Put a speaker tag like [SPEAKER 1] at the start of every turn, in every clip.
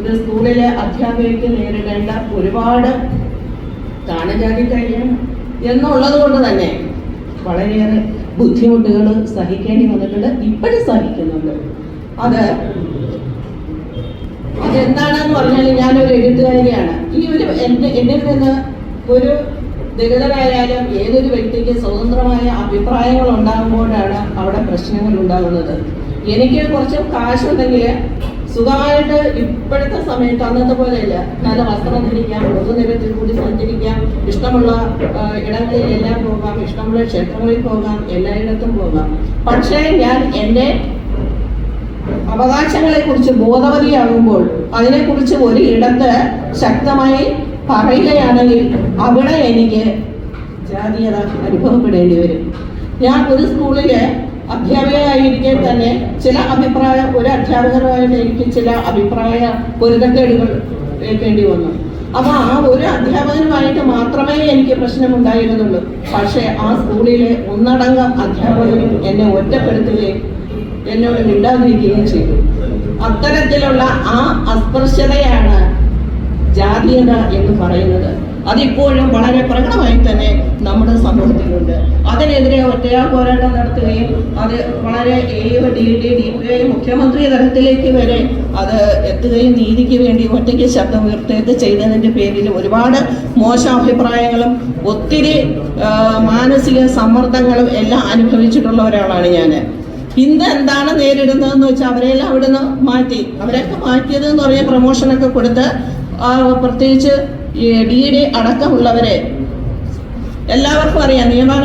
[SPEAKER 1] ഒരു സ്കൂളിലെ അധ്യാപികയ്ക്ക് നേരിടേണ്ട ഒരുപാട് താണജാതി കഴിയണം എന്നുള്ളത് കൊണ്ട് തന്നെ വളരെയേറെ ബുദ്ധിമുട്ടുകൾ സഹിക്കേണ്ടി വന്നിട്ടുണ്ട് ഇപ്പോഴും സഹിക്കുന്നുണ്ട്. അത് അതെന്താണെന്ന് പറഞ്ഞാൽ ഞാനൊരു എഴുത്തുകാരിയാണ്. ഈ ഒരു എന്റെ എന്നിൽ നിന്ന് ഒരു ദളിതരായാലും ഏതൊരു വ്യക്തിക്ക് സ്വതന്ത്രമായ അഭിപ്രായങ്ങൾ ഉണ്ടാകുമ്പോഴാണ് അവിടെ പ്രശ്നങ്ങൾ ഉണ്ടാകുന്നത്. എനിക്ക് കുറച്ച് കാശുണ്ടെങ്കിൽ സുഖമായിട്ട് ഇപ്പോഴത്തെ സമയത്ത് അന്നത്തെ പോലെയല്ല. നല്ല വസ്ത്രം ധരിക്കാം പൊതുനിരത്തിൽ കൂടി സഞ്ചരിക്കാം. ഇഷ്ടമുള്ള ഇടങ്ങളിലെല്ലാം പോകാം. ഇഷ്ടമുള്ള ക്ഷേത്രങ്ങളിൽ പോകാം. എല്ലായിടത്തും പോകാം. പക്ഷേ ഞാൻ എന്റെ അവകാശങ്ങളെ കുറിച്ച് ബോധവതിയാകുമ്പോൾ അതിനെക്കുറിച്ച് ഒരു ഇടത്ത് ശക്തമായി പറയുകയാണെങ്കിൽ അവിടെ എനിക്ക് ജാതീയത അനുഭവപ്പെടേണ്ടി വരും. ഞാൻ ഒരു സ്കൂളിൽ അധ്യാപികയായിരിക്കെ തന്നെ ചില അഭിപ്രായ ഒരു അധ്യാപകരുമായിട്ട് എനിക്ക് ചില അഭിപ്രായ പൊരുത്തക്കേടുകൾ ഏൽക്കേണ്ടി വന്നു. അപ്പൊ ആ ഒരു അധ്യാപകനുമായിട്ട് മാത്രമേ എനിക്ക് പ്രശ്നമുണ്ടായിരുന്നുള്ളൂ. പക്ഷേ ആ സ്കൂളിലെ ഒന്നടങ്കം അധ്യാപകരും എന്നെ ഒറ്റപ്പെടുത്തുകയും എന്നോട് മിണ്ടാതിരിക്കുകയും ചെയ്തു. അത്തരത്തിലുള്ള ആ അസ്പൃശ്യതയാണ് ജാതീയത എന്ന് പറയുന്നത്. അതിപ്പോഴും വളരെ പ്രകടമായി തന്നെ നമ്മുടെ സമൂഹത്തിലുണ്ട്. അതിനെതിരെ ഒറ്റയാൾ പോരാട്ടം നടത്തുകയും അത് വളരെ ഏവ ഡി ഡി ഡി പി മുഖ്യമന്ത്രി തലത്തിലേക്ക് വരെ അത് എത്തുകയും നീതിക്ക് വേണ്ടി ഒറ്റയ്ക്ക് ശബ്ദം ഉയർത്തുകയൊക്കെ ചെയ്തതിന്റെ പേരിൽ ഒരുപാട് മോശാഭിപ്രായങ്ങളും ഒത്തിരി മാനസിക സമ്മർദ്ദങ്ങളും എല്ലാം അനുഭവിച്ചിട്ടുള്ള ഒരാളാണ് ഞാൻ ഇന്ന് എന്താണ് നേരിടുന്നതെന്ന് വെച്ചാൽ അവരെല്ലാം അവിടുന്ന് മാറ്റി. അവരൊക്കെ മാറ്റിയത് എന്ന് പറഞ്ഞ പ്രൊമോഷനൊക്കെ കൊടുത്ത് പ്രത്യേകിച്ച് ഈ ഡി ഡി അടക്കമുള്ളവരെ എല്ലാവർക്കും അറിയാം. നിയമന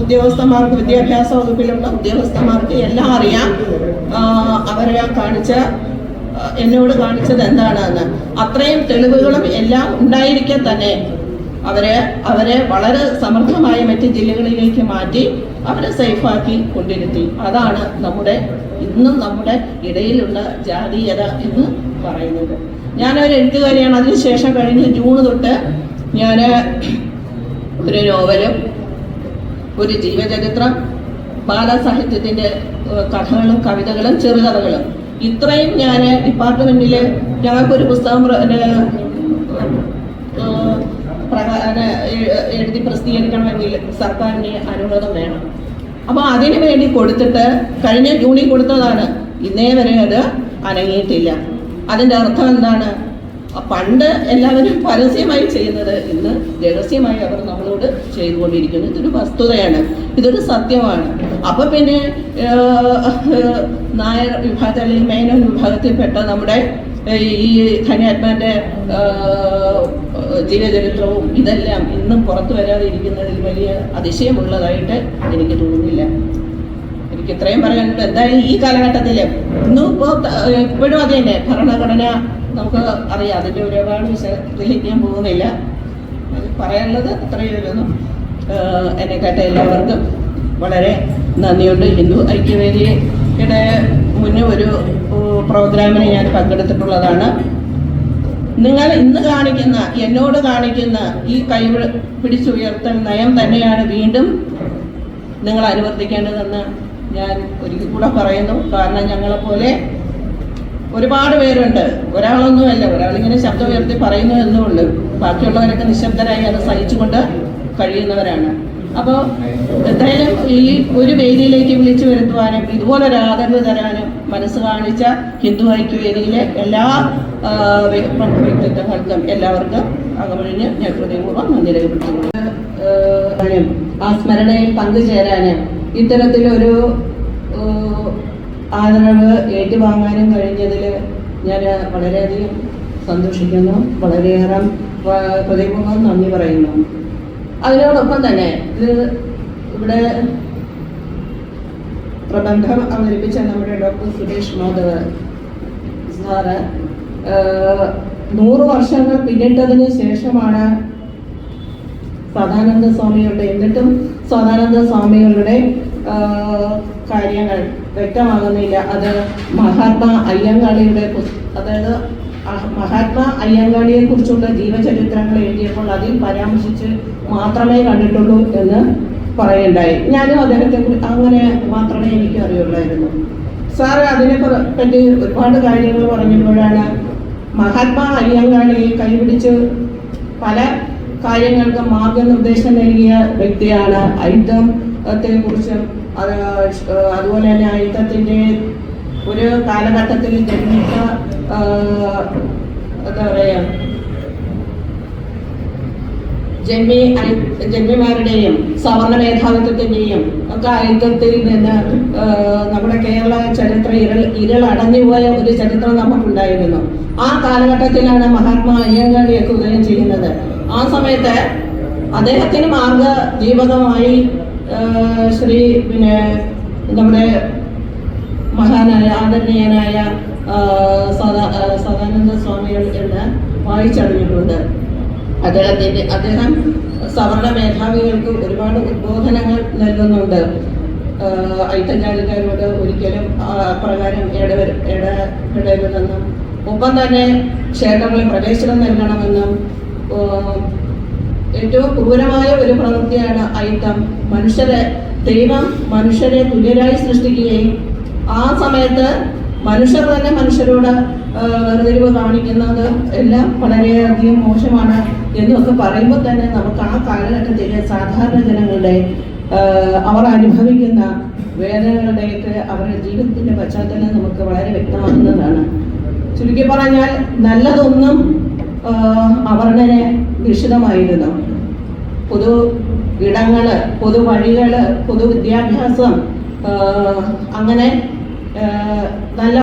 [SPEAKER 1] ഉദ്യോഗസ്ഥന്മാർക്ക് വിദ്യാഭ്യാസ വകുപ്പിലുള്ള ഉദ്യോഗസ്ഥന്മാർക്ക് എല്ലാം അറിയാം. അവരെ കാണിച്ച എന്നോട് കാണിച്ചത് എന്താണെന്ന്. അത്രയും തെളിവുകളും എല്ലാം ഉണ്ടായിരിക്കെ തന്നെ അവരെ അവരെ വളരെ സമർത്ഥമായ മറ്റ് ജില്ലകളിലേക്ക് മാറ്റി അവരെ സേഫാക്കി കൊണ്ടിരുത്തി. അതാണ് നമ്മുടെ ഇന്നും നമ്മുടെ ഇടയിലുള്ള ജാതീയത എന്ന് പറയുന്നത്. ഞാനൊരു എഴുത്തുകാരിയാണ്. അതിനുശേഷം കഴിഞ്ഞ ജൂൺ തൊട്ട് ഞാൻ ഒരു നോവലും ഒരു ജീവചരിത്രം ബാലസാഹിത്യത്തിന്റെ കഥകളും കവിതകളും ചെറുകഥകളും. ഇത്രയും ഞാൻ ഡിപ്പാർട്ട്മെന്റിൽ ഞങ്ങൾക്കൊരു പുസ്തകം എഴുതി പ്രസിദ്ധീകരിക്കണമെങ്കിൽ സർക്കാരിന് അനുവാദം വേണം. അപ്പോൾ അതിനു വേണ്ടി കൊടുത്തിട്ട് കഴിഞ്ഞ ജൂണിൽ കൊടുത്തതാണ്. ഇന്നേ വരെ അത് അനങ്ങിയിട്ടില്ല. അതിന്റെ അർത്ഥം എന്താണ്? പണ്ട് എല്ലാവരും പരസ്യമായി ചെയ്യുന്നത് ഇന്ന് രഹസ്യമായി അവർ നമ്മളോട് ചെയ്തുകൊണ്ടിരിക്കുന്നു. ഇതൊരു വസ്തുതയാണ്. ഇതൊരു സത്യമാണ്. അപ്പൊ പിന്നെ നായർ വിഭാഗത്തിൽ അല്ലെങ്കിൽ മേനോൻ വിഭാഗത്തിൽപ്പെട്ട നമ്മുടെ ഈ ധനിയാത്മാന്റെ ജീവചരിത്രവും ഇതെല്ലാം ഇന്നും പുറത്തു വരാതെ ഇരിക്കുന്നതിൽ വലിയ അതിശയമുള്ളതായിട്ട് എനിക്ക് തോന്നുന്നില്ല. എനിക്ക് ഇത്രയും പറയാനുണ്ട്. എന്തായാലും ഈ കാലഘട്ടത്തിൽ ഇന്നും ഇപ്പോൾ ഇപ്പോഴും അത് തന്നെ ഭരണഘടന നമുക്ക് അറിയാം. അതിന്റെ ഒരുപാട് വിശദത്തിലേക്ക് ഞാൻ പോകുന്നില്ല. പറയാനുള്ളത് ഇത്രയായിരുന്നു ഏഹ് എന്നെ കേട്ട എല്ലാവർക്കും വളരെ നന്ദിയുണ്ട്. ഹിന്ദു ഐക്യവേദിയുടെ മുന്നേ ഒരു പ്രോഗ്രാമിന് ഞാൻ പങ്കെടുത്തിട്ടുള്ളതാണ്. നിങ്ങൾ ഇന്ന് കാണിക്കുന്ന എന്നോട് കാണിക്കുന്ന ഈ കൈ പിടിച്ചുയർത്തൽ നയം തന്നെയാണ് വീണ്ടും നിങ്ങൾ അനുവർത്തിക്കേണ്ടതെന്ന് ഞാൻ ഒരിക്കൽ കൂടെ പറയുന്നു. കാരണം ഞങ്ങളെപ്പോലെ ഒരുപാട് പേരുണ്ട്. ഒരാളൊന്നുമല്ല. ഒരാളിങ്ങനെ ശബ്ദം ഉയർത്തി പറയുന്നു എന്നുള്ളൂ. ബാക്കിയുള്ളവരൊക്കെ നിശബ്ദരായി അത് സഹിച്ചുകൊണ്ട് കഴിയുന്നവരാണ്. അപ്പോൾ എന്തായാലും ഈ ഒരു വേദിയിലേക്ക് വിളിച്ചു വരുത്തുവാനും ഇതുപോലൊരു ആദരവ് തരാനും മനസ്സ് കാണിച്ച ഹിന്ദു ഐക്യവേദിയിലെ എല്ലാ വ്യക്തിത്വങ്ങൾക്കും എല്ലാവർക്കും അകമഴിഞ്ഞ് ഞാൻ ഹൃദയപൂർവം നന്ദി രേഖപ്പെടുത്തുന്നു. ആ സ്മരണയിൽ പങ്കുചേരാനും ഇത്തരത്തിലൊരു ആദരവ് ഏറ്റുവാങ്ങാനും കഴിഞ്ഞതിൽ ഞാൻ വളരെയധികം സന്തോഷിക്കുന്നു. വളരെയേറെ പ്രതിമുഖം നന്ദി പറയുന്നു. അതിനോടൊപ്പം തന്നെ ഇത് ഇവിടെ പ്രബന്ധം അവതരിപ്പിച്ച നമ്മുടെ ഡോക്ടർ സുരേഷ് മാധവ് സാറ് നൂറ് വർഷങ്ങൾ പിന്നിട്ടതിന് ശേഷമാണ് സദാനന്ദ സ്വാമിയുടെ എന്നിട്ടും സദാനന്ദ സ്വാമികളുടെ കാര്യങ്ങൾ വ്യക്തമാകുന്നില്ല. അത് മഹാത്മാ അയ്യങ്കാളിയുടെ അതായത് മഹാത്മാ അയ്യങ്കാളിയെ കുറിച്ചുള്ള ജീവചരിത്രങ്ങൾ എഴുതിയപ്പോൾ അതിൽ പരാമർശിച്ച് മാത്രമേ കണ്ടിട്ടുള്ളൂ എന്ന് പറയുണ്ടായി ഞാനും അദ്ദേഹത്തെ അങ്ങനെ മാത്രമേ എനിക്ക് അറിയുള്ളായിരുന്നു. സാറ് അതിനെ പറ്റി ഒരുപാട് കാര്യങ്ങൾ പറഞ്ഞപ്പോഴാണ് മഹാത്മാ അയ്യങ്കാളിയെ കൈപിടിച്ച് പല കാര്യങ്ങൾക്ക് മാർഗനിർദ്ദേശം നൽകിയ വ്യക്തിയാണ് അയുദ്ധത്തെ കുറിച്ചും അത് അതുപോലെ തന്നെ ഐത്തത്തിന്റെ ഒരു കാലഘട്ടത്തിൽ ജന്മിച്ച എന്താ പറയുക ജന്മി ജന്മിമാരുടെയും സവർണ മേധാവിത്വത്തിന്റെയും ഒക്കെ ഐക്യത്തിൽ നിന്ന് നമ്മുടെ കേരള ചരിത്ര ഇരൾ ഇരളടഞ്ഞുപോയ ഒരു ചരിത്രം നമുക്കുണ്ടായിരുന്നു. ആ കാലഘട്ടത്തിലാണ് മഹാത്മാ അയ്യങ്കാളിയൊക്കെ ഉദയം ചെയ്യുന്നത്. ആ സമയത്ത് അദ്ദേഹത്തിന് മാർഗ ദീപകമായി ശ്രീ പിന്നെ നമ്മുടെ മഹാനായ ആദരണീയനായ സദാനന്ദ സ്വാമികൾ എന്ന് വായിച്ചറിഞ്ഞിട്ടുണ്ട്. അദ്ദേഹത്തിന്റെ അദ്ദേഹം സവർണ മേധാവികൾക്ക് ഒരുപാട് ഉദ്ബോധനങ്ങൾ നൽകുന്നുണ്ട്. ആഹ് ഐത്തജാതിക്കാരോട് ഒരിക്കലും ഇടവര ഇടപെടരുതെന്നും ഒപ്പം തന്നെ ക്ഷേത്രങ്ങളിൽ പ്രവേശനം നൽകണമെന്നും ഏറ്റവും ക്രൂരമായ ഒരു പ്രവൃത്തിയാണ് അയിത്തം മനുഷ്യരെ ദൈവം മനുഷ്യരെ തുല്യരായി സൃഷ്ടിക്കുകയും ആ സമയത്ത് മനുഷ്യർ തന്നെ മനുഷ്യരോട് വേർതിരിവ് കാണിക്കുന്നത് എല്ലാം വളരെയധികം മോശമാണ് എന്നൊക്കെ പറയുമ്പോൾ തന്നെ നമുക്ക് ആ കാലഘട്ടത്തിലെ സാധാരണ ജനങ്ങളുടെ അവർ അനുഭവിക്കുന്ന വേദനകളുടെയൊക്കെ അവരുടെ ജീവിതത്തിന്റെ പശ്ചാത്തലം നമുക്ക് വളരെ വ്യക്തമാകുന്നതാണ് ചുരുക്കി പറഞ്ഞാൽ നല്ലതൊന്നും അവർണനെ വിഷിതമായിരുന്നു പൊതു ഇടങ്ങൾ പൊതു വഴികൾ പൊതു വിദ്യാഭ്യാസം അങ്ങനെ നല്ല